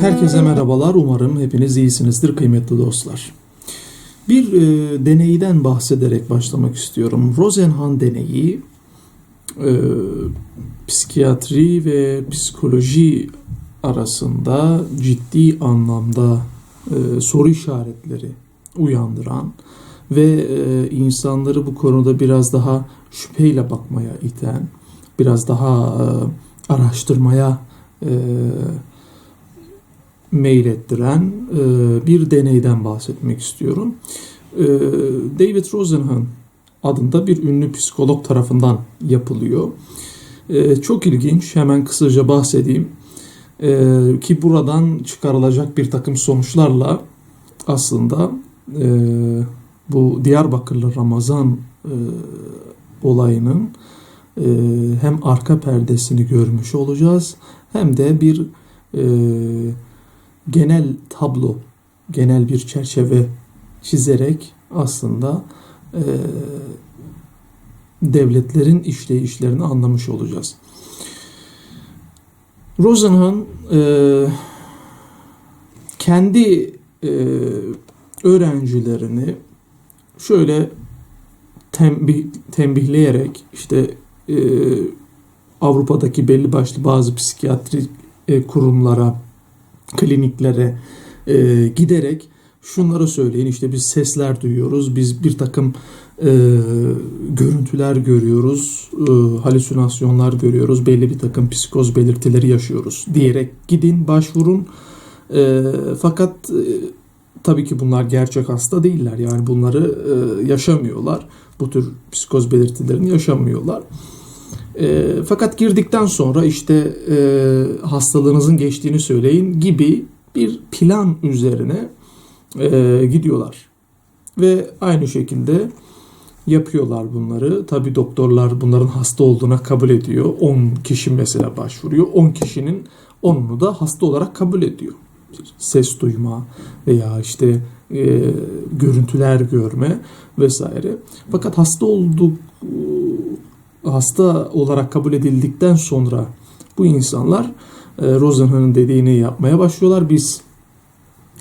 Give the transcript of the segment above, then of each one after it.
Herkese merhabalar. Umarım hepiniz iyisinizdir kıymetli dostlar. Bir e, deneyden bahsederek başlamak istiyorum. Rosenhan deneyi e, psikiyatri ve psikoloji arasında ciddi anlamda e, soru işaretleri uyandıran ve e, insanları bu konuda biraz daha şüpheyle bakmaya iten, biraz daha e, araştırmaya e, meylettiren e, bir deneyden bahsetmek istiyorum. David Rosenhan adında bir ünlü psikolog tarafından yapılıyor. Çok ilginç, hemen kısaca bahsedeyim. Ki buradan çıkarılacak bir takım sonuçlarla aslında bu Diyarbakırlı Ramazan e, olayının e, hem arka perdesini görmüş olacağız hem de bir e, genel tablo, genel bir çerçeve çizerek aslında e, devletlerin işleyişlerini anlamış olacağız. Rosenhan e, kendi e, öğrencilerini şöyle tembih, tembihleyerek işte e, Avrupa'daki belli başlı bazı psikiyatri e, kurumlara kliniklere e, giderek şunları söyleyin işte biz sesler duyuyoruz, biz bir takım e, görüntüler görüyoruz, e, halüsinasyonlar görüyoruz, belli bir takım psikoz belirtileri yaşıyoruz diyerek gidin başvurun. E, fakat e, tabii ki bunlar gerçek hasta değiller yani bunları e, yaşamıyorlar. Bu tür psikoz belirtilerini yaşamıyorlar. E, fakat girdikten sonra işte e, hastalığınızın geçtiğini söyleyin gibi bir plan üzerine e, gidiyorlar. Ve aynı şekilde yapıyorlar bunları. Tabi doktorlar bunların hasta olduğuna kabul ediyor. 10 kişi mesela başvuruyor. 10 kişinin 10'unu da hasta olarak kabul ediyor. Ses duyma veya işte e, görüntüler görme vesaire. Fakat hasta olduk hasta olarak kabul edildikten sonra bu insanlar e, Rosenhan'ın dediğini yapmaya başlıyorlar. Biz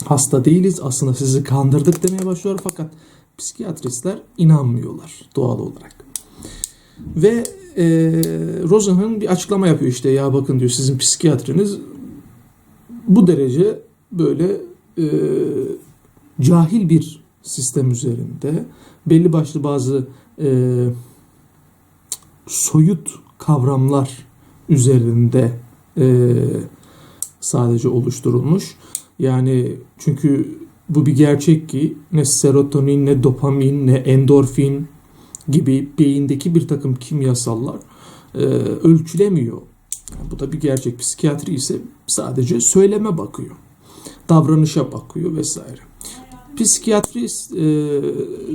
hasta değiliz aslında sizi kandırdık demeye başlıyorlar fakat psikiyatristler inanmıyorlar doğal olarak. Ve e, Rosenhan bir açıklama yapıyor işte ya bakın diyor sizin psikiyatriniz bu derece böyle e, cahil bir sistem üzerinde belli başlı bazı e, soyut kavramlar üzerinde e, sadece oluşturulmuş. Yani çünkü bu bir gerçek ki ne serotonin ne dopamin ne endorfin gibi beyindeki bir takım kimyasallar e, ölçülemiyor. Yani bu da bir gerçek. Psikiyatri ise sadece söyleme bakıyor. Davranışa bakıyor vesaire. Psikiyatri e,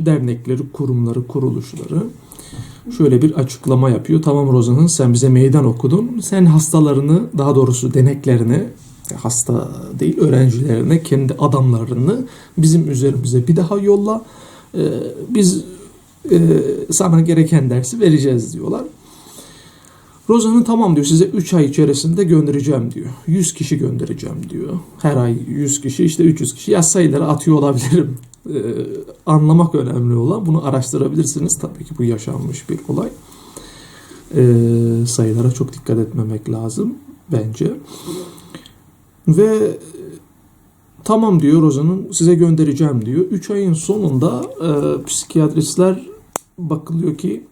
dernekleri, kurumları, kuruluşları şöyle bir açıklama yapıyor. Tamam Rosenhan sen bize meydan okudun. Sen hastalarını daha doğrusu deneklerini hasta değil öğrencilerine kendi adamlarını bizim üzerimize bir daha yolla. Ee, biz e, sana gereken dersi vereceğiz diyorlar. Rosenhan tamam diyor size 3 ay içerisinde göndereceğim diyor. 100 kişi göndereceğim diyor. Her ay 100 kişi işte 300 kişi ya sayıları atıyor olabilirim. Ee, anlamak önemli olan bunu araştırabilirsiniz. Tabii ki bu yaşanmış bir olay. Ee, sayılara çok dikkat etmemek lazım bence. Ve tamam diyor Rozan'ın size göndereceğim diyor. 3 ayın sonunda e, psikiyatristler bakılıyor ki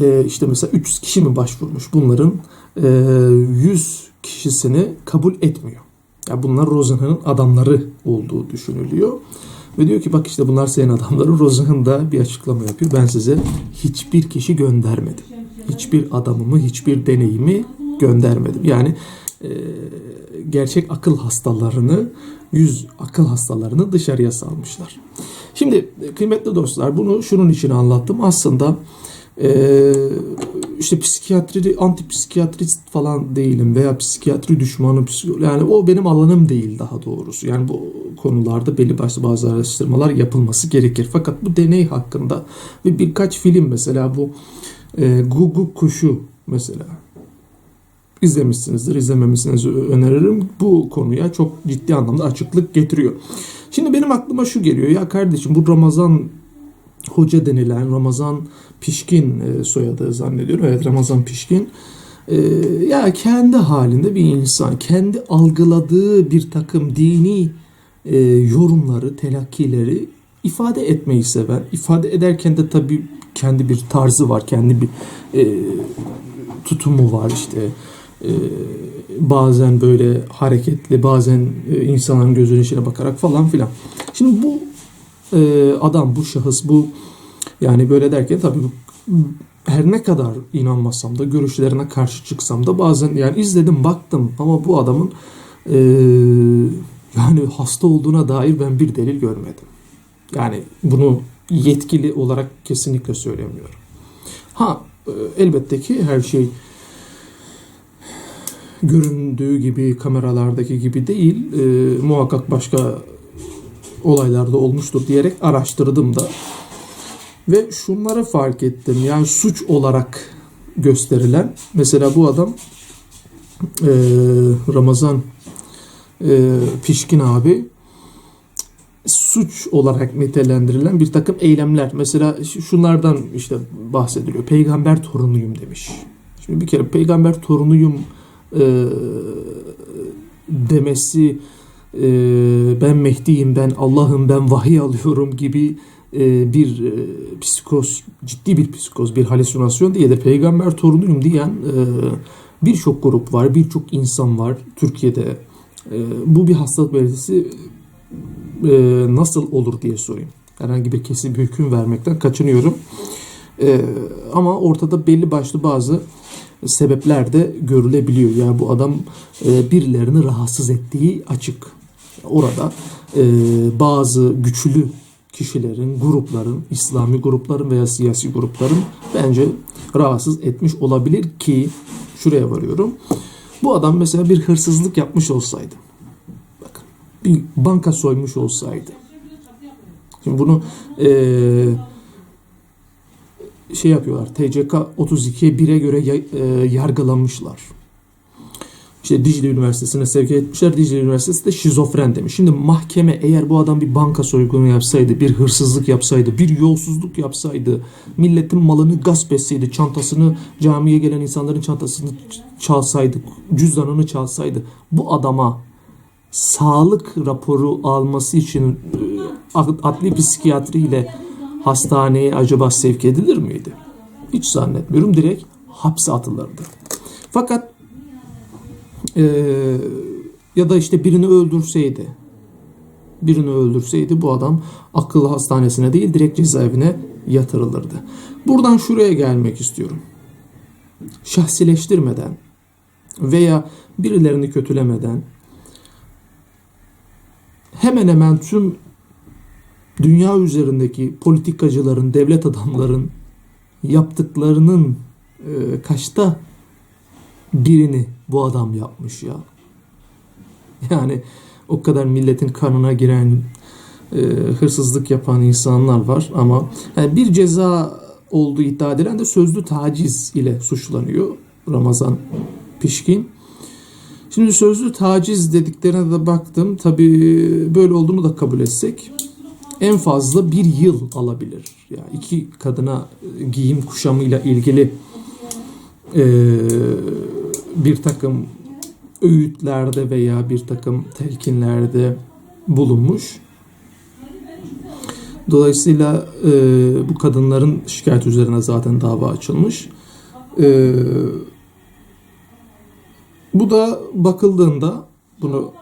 e, işte mesela 300 kişi mi başvurmuş bunların e, 100 kişisini kabul etmiyor. Yani bunlar Rosenhan'ın adamları olduğu düşünülüyor. Ve diyor ki bak işte bunlar senin adamları. Rosenhan da bir açıklama yapıyor. Ben size hiçbir kişi göndermedim. Hiçbir adamımı, hiçbir deneyimi göndermedim. Yani e, gerçek akıl hastalarını, yüz akıl hastalarını dışarıya salmışlar. Şimdi kıymetli dostlar bunu şunun için anlattım. Aslında Ee, işte psikiyatri, antipsikiyatrist falan değilim veya psikiyatri düşmanı, yani o benim alanım değil daha doğrusu. Yani bu konularda belli başlı bazı araştırmalar yapılması gerekir. Fakat bu deney hakkında ve birkaç film mesela bu e, Gugu Kuşu mesela izlemişsinizdir, izlememişsiniz öneririm. Bu konuya çok ciddi anlamda açıklık getiriyor. Şimdi benim aklıma şu geliyor ya kardeşim bu Ramazan Hoca denilen Ramazan Pişkin e, soyadı zannediyorum. Evet Ramazan Pişkin. E, ya kendi halinde bir insan, kendi algıladığı bir takım dini e, yorumları, telakkileri ifade etmeyi seven. İfade ederken de tabii kendi bir tarzı var, kendi bir e, tutumu var işte. E, bazen böyle hareketli, bazen e, insanların gözünün içine bakarak falan filan. Şimdi bu e, adam, bu şahıs, bu yani böyle derken tabii her ne kadar inanmasam da görüşlerine karşı çıksam da bazen yani izledim baktım ama bu adamın e, yani hasta olduğuna dair ben bir delil görmedim. Yani bunu yetkili olarak kesinlikle söylemiyorum. Ha e, elbette ki her şey göründüğü gibi kameralardaki gibi değil e, muhakkak başka olaylarda olmuştur diyerek araştırdım da. Ve şunları fark ettim. Yani suç olarak gösterilen mesela bu adam e, Ramazan e, Pişkin abi suç olarak nitelendirilen bir takım eylemler. Mesela şunlardan işte bahsediliyor. Peygamber torunuyum demiş. Şimdi bir kere peygamber torunuyum e, demesi e, ben Mehdi'yim ben Allah'ım ben vahiy alıyorum gibi e, bir e, psikoz ciddi bir psikoz bir halüsinasyon diye de peygamber torunuyum diyen e, birçok grup var birçok insan var Türkiye'de E, bu bir hastalık belirtisi e, nasıl olur diye sorayım herhangi bir kesin bir hüküm vermekten kaçınıyorum E, ama ortada belli başlı bazı sebepler de görülebiliyor. Yani bu adam e, birilerini rahatsız ettiği açık. Orada e, bazı güçlü kişilerin, grupların, İslami grupların veya siyasi grupların bence rahatsız etmiş olabilir ki şuraya varıyorum. Bu adam mesela bir hırsızlık yapmış olsaydı, bakın bir banka soymuş olsaydı, şimdi bunu eee şey yapıyorlar. TCK 32'ye 1'e göre e, yargılamışlar. İşte Dicle Üniversitesi'ne sevk etmişler. Dicle Üniversitesi de şizofren demiş. Şimdi mahkeme eğer bu adam bir banka soygunu yapsaydı, bir hırsızlık yapsaydı, bir yolsuzluk yapsaydı, milletin malını gasp etseydi, çantasını, camiye gelen insanların çantasını çalsaydı, cüzdanını çalsaydı, bu adama sağlık raporu alması için e, adli psikiyatriyle hastaneye acaba sevk edilir miydi? Hiç zannetmiyorum. Direkt hapse atılırdı. Fakat eee, ya da işte birini öldürseydi birini öldürseydi bu adam akıl hastanesine değil direkt cezaevine yatırılırdı. Buradan şuraya gelmek istiyorum. Şahsileştirmeden veya birilerini kötülemeden hemen hemen tüm dünya üzerindeki politikacıların, devlet adamların yaptıklarının e, kaçta birini bu adam yapmış ya. Yani o kadar milletin kanına giren e, hırsızlık yapan insanlar var ama yani bir ceza olduğu iddia edilen de sözlü taciz ile suçlanıyor Ramazan Pişkin. Şimdi sözlü taciz dediklerine de baktım. Tabii böyle olduğunu da kabul etsek en fazla bir yıl alabilir. Yani iki kadına e, giyim kuşamıyla ilgili e, bir takım öğütlerde veya bir takım telkinlerde bulunmuş. Dolayısıyla e, bu kadınların şikayet üzerine zaten dava açılmış. E, bu da bakıldığında bunu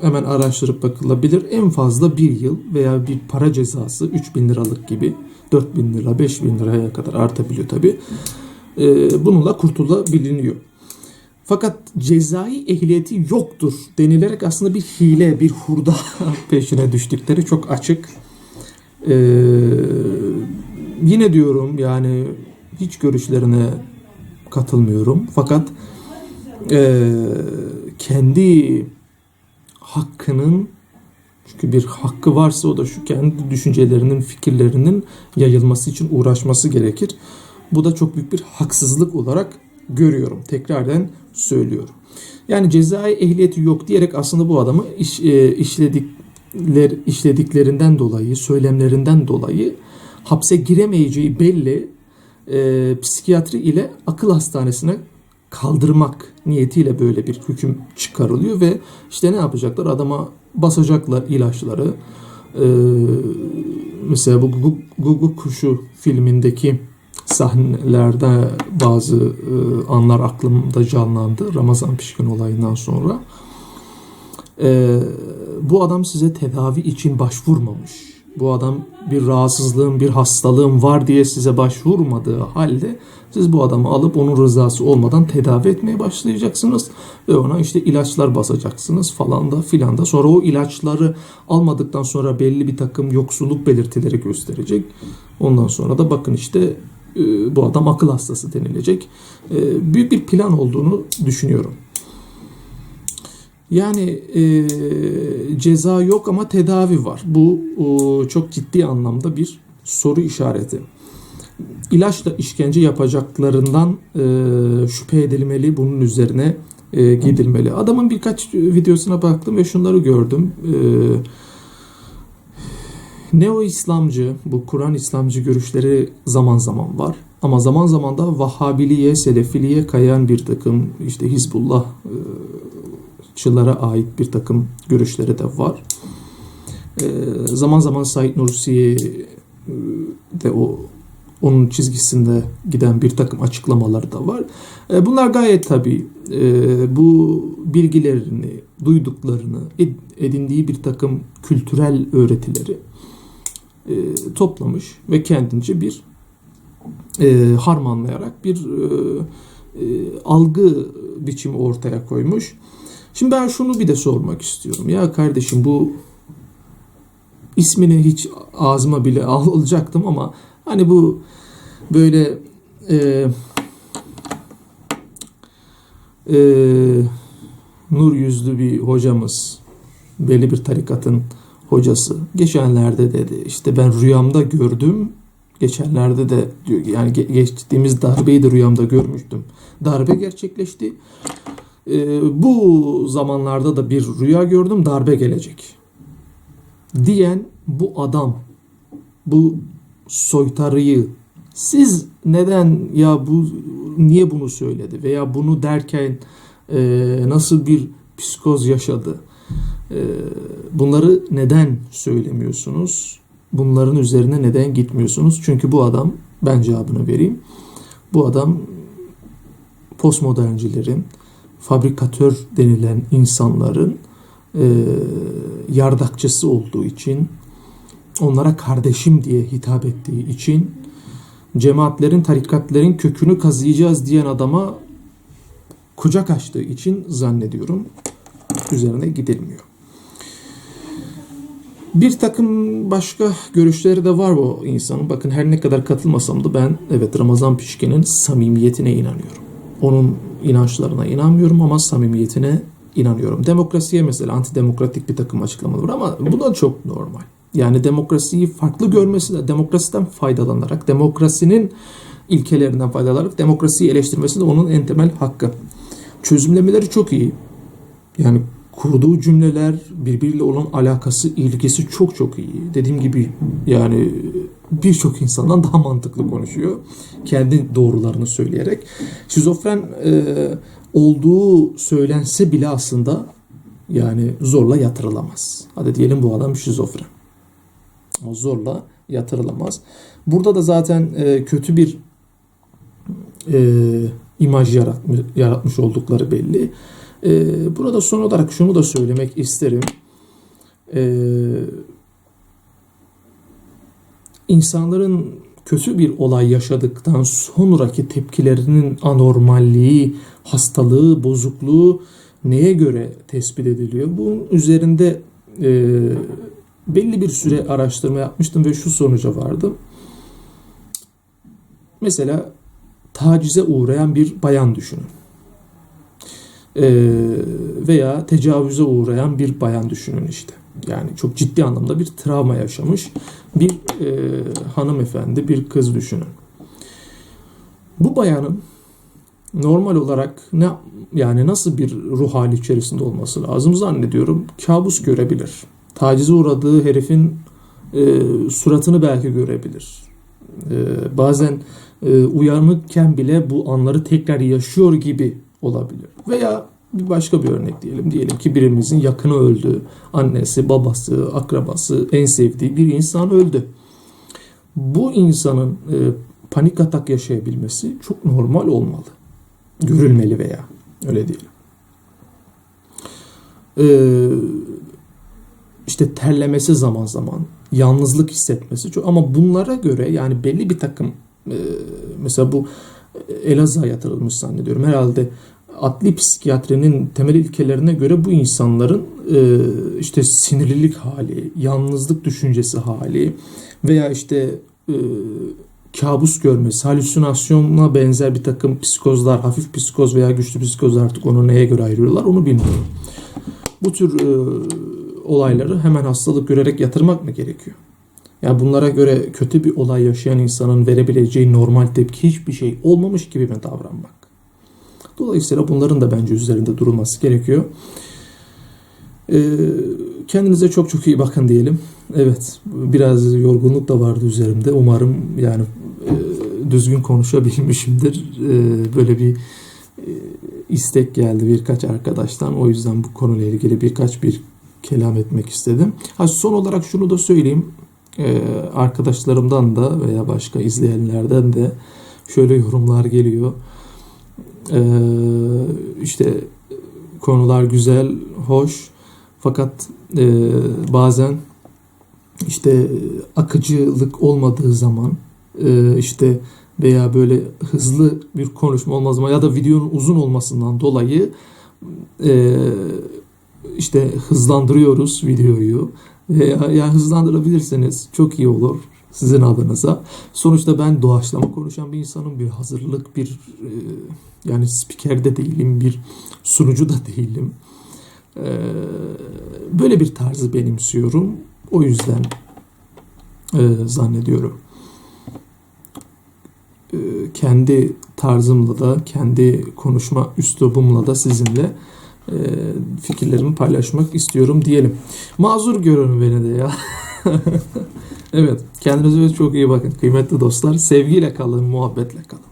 hemen araştırıp bakılabilir. En fazla bir yıl veya bir para cezası 3000 liralık gibi 4000 lira 5000 liraya kadar artabiliyor tabi. bununla kurtulabiliyor. Fakat cezai ehliyeti yoktur denilerek aslında bir hile, bir hurda peşine düştükleri çok açık. Ee, yine diyorum yani hiç görüşlerine katılmıyorum. Fakat e, kendi hakkının çünkü bir hakkı varsa o da şu kendi düşüncelerinin, fikirlerinin yayılması için uğraşması gerekir. Bu da çok büyük bir haksızlık olarak görüyorum. Tekrardan söylüyorum. Yani cezai ehliyeti yok diyerek aslında bu adamı iş, e, işledikler, işlediklerinden dolayı, söylemlerinden dolayı hapse giremeyeceği belli e, psikiyatri ile akıl hastanesine kaldırmak niyetiyle böyle bir hüküm çıkarılıyor ve işte ne yapacaklar? Adama basacaklar ilaçları. Ee, mesela bu Gugu Kuşu filmindeki sahnelerde bazı e, anlar aklımda canlandı Ramazan Pişkin olayından sonra. Ee, bu adam size tedavi için başvurmamış. Bu adam bir rahatsızlığın, bir hastalığın var diye size başvurmadığı halde siz bu adamı alıp onun rızası olmadan tedavi etmeye başlayacaksınız ve ona işte ilaçlar basacaksınız falan da filan da. Sonra o ilaçları almadıktan sonra belli bir takım yoksulluk belirtileri gösterecek. Ondan sonra da bakın işte e, bu adam akıl hastası denilecek. E, büyük bir plan olduğunu düşünüyorum. Yani e, ceza yok ama tedavi var. Bu o, çok ciddi anlamda bir soru işareti. İlaçla işkence yapacaklarından e, şüphe edilmeli, bunun üzerine e, gidilmeli. Adamın birkaç videosuna baktım ve şunları gördüm. E, Neo İslamcı, bu Kur'an İslamcı görüşleri zaman zaman var. Ama zaman zaman da Vahhabiliğe, Selefiliğe kayan bir takım işte Hizbullah e, ait bir takım görüşleri de var. E, zaman zaman Said Nursi'ye e, de o onun çizgisinde giden bir takım açıklamaları da var. Bunlar gayet tabii bu bilgilerini, duyduklarını, edindiği bir takım kültürel öğretileri e, toplamış ve kendince bir harmanlayarak bir algı biçimi ortaya koymuş. Şimdi ben şunu bir de sormak istiyorum. Ya kardeşim bu ismini hiç ağzıma bile alacaktım ama hani bu böyle e, e, nur yüzlü bir hocamız belli bir tarikatın hocası. Geçenlerde dedi işte ben rüyamda gördüm. Geçenlerde de diyor yani geçtiğimiz darbeyi de rüyamda görmüştüm. Darbe gerçekleşti. E, bu zamanlarda da bir rüya gördüm darbe gelecek diyen bu adam bu soytarıyı siz neden ya bu niye bunu söyledi veya bunu derken e, nasıl bir psikoz yaşadı? E, bunları neden söylemiyorsunuz? Bunların üzerine neden gitmiyorsunuz? Çünkü bu adam ben cevabını vereyim. Bu adam postmoderncilerin, fabrikatör denilen insanların e, yardakçısı olduğu için, onlara kardeşim diye hitap ettiği için cemaatlerin, tarikatlerin kökünü kazıyacağız diyen adama kucak açtığı için zannediyorum üzerine gidilmiyor. Bir takım başka görüşleri de var bu insanın. Bakın her ne kadar katılmasam da ben evet Ramazan Pişkin'in samimiyetine inanıyorum. Onun inançlarına inanmıyorum ama samimiyetine inanıyorum. Demokrasiye mesela antidemokratik bir takım açıklamalar var ama bu da çok normal. Yani demokrasiyi farklı görmesi, demokrasiden faydalanarak, demokrasinin ilkelerinden faydalanarak demokrasiyi eleştirmesi de onun en temel hakkı. Çözümlemeleri çok iyi. Yani kurduğu cümleler, birbiriyle olan alakası, ilgisi çok çok iyi. Dediğim gibi yani birçok insandan daha mantıklı konuşuyor. Kendi doğrularını söyleyerek. Şizofren e, olduğu söylense bile aslında yani zorla yatırılamaz. Hadi diyelim bu adam şizofren zorla yatırılamaz. Burada da zaten e, kötü bir e, imaj yaratmış, yaratmış oldukları belli. E, burada son olarak şunu da söylemek isterim. E, insanların kötü bir olay yaşadıktan sonraki tepkilerinin anormalliği, hastalığı, bozukluğu neye göre tespit ediliyor? Bunun üzerinde e, belli bir süre araştırma yapmıştım ve şu sonuca vardım. Mesela tacize uğrayan bir bayan düşünün. Ee, veya tecavüze uğrayan bir bayan düşünün işte. Yani çok ciddi anlamda bir travma yaşamış bir e, hanımefendi, bir kız düşünün. Bu bayanın normal olarak ne yani nasıl bir ruh hali içerisinde olması lazım zannediyorum. Kabus görebilir. Tacize uğradığı herifin e, suratını belki görebilir. E, bazen e, uyanıkken bile bu anları tekrar yaşıyor gibi olabilir. Veya bir başka bir örnek diyelim. Diyelim ki birimizin yakını öldü. Annesi, babası, akrabası, en sevdiği bir insan öldü. Bu insanın e, panik atak yaşayabilmesi çok normal olmalı. Görülmeli veya öyle diyelim. Ee, işte terlemesi zaman zaman, yalnızlık hissetmesi çok ama bunlara göre yani belli bir takım e, mesela bu Elazığ'a yatırılmış zannediyorum. Herhalde adli psikiyatrinin temel ilkelerine göre bu insanların e, işte sinirlilik hali, yalnızlık düşüncesi hali veya işte e, kabus görmesi, halüsinasyona benzer bir takım psikozlar, hafif psikoz veya güçlü psikoz artık onu neye göre ayırıyorlar onu bilmiyorum. Bu tür e, olayları hemen hastalık görerek yatırmak mı gerekiyor? Yani bunlara göre kötü bir olay yaşayan insanın verebileceği normal tepki hiçbir şey olmamış gibi mi davranmak? Dolayısıyla bunların da bence üzerinde durulması gerekiyor. Ee, kendinize çok çok iyi bakın diyelim. Evet, biraz yorgunluk da vardı üzerimde. Umarım yani e, düzgün konuşabilmişimdir. E, böyle bir e, istek geldi birkaç arkadaştan. O yüzden bu konuyla ilgili birkaç bir kelam etmek istedim. Ha, son olarak şunu da söyleyeyim. E, arkadaşlarımdan da veya başka izleyenlerden de şöyle yorumlar geliyor. E, işte konular güzel, hoş fakat e, bazen işte akıcılık olmadığı zaman işte veya böyle hızlı bir konuşma olmaz zaman ya da videonun uzun olmasından dolayı işte hızlandırıyoruz videoyu yani hızlandırabilirseniz çok iyi olur sizin adınıza. Sonuçta ben doğaçlama konuşan bir insanım. Bir hazırlık, bir e, yani spiker de değilim, bir sunucu da değilim. E, böyle bir tarzı benimsiyorum. O yüzden e, zannediyorum. Kendi tarzımla da, kendi konuşma üslubumla da sizinle fikirlerimi paylaşmak istiyorum diyelim. Mazur görün beni de ya. evet, kendinize çok iyi bakın kıymetli dostlar. Sevgiyle kalın, muhabbetle kalın.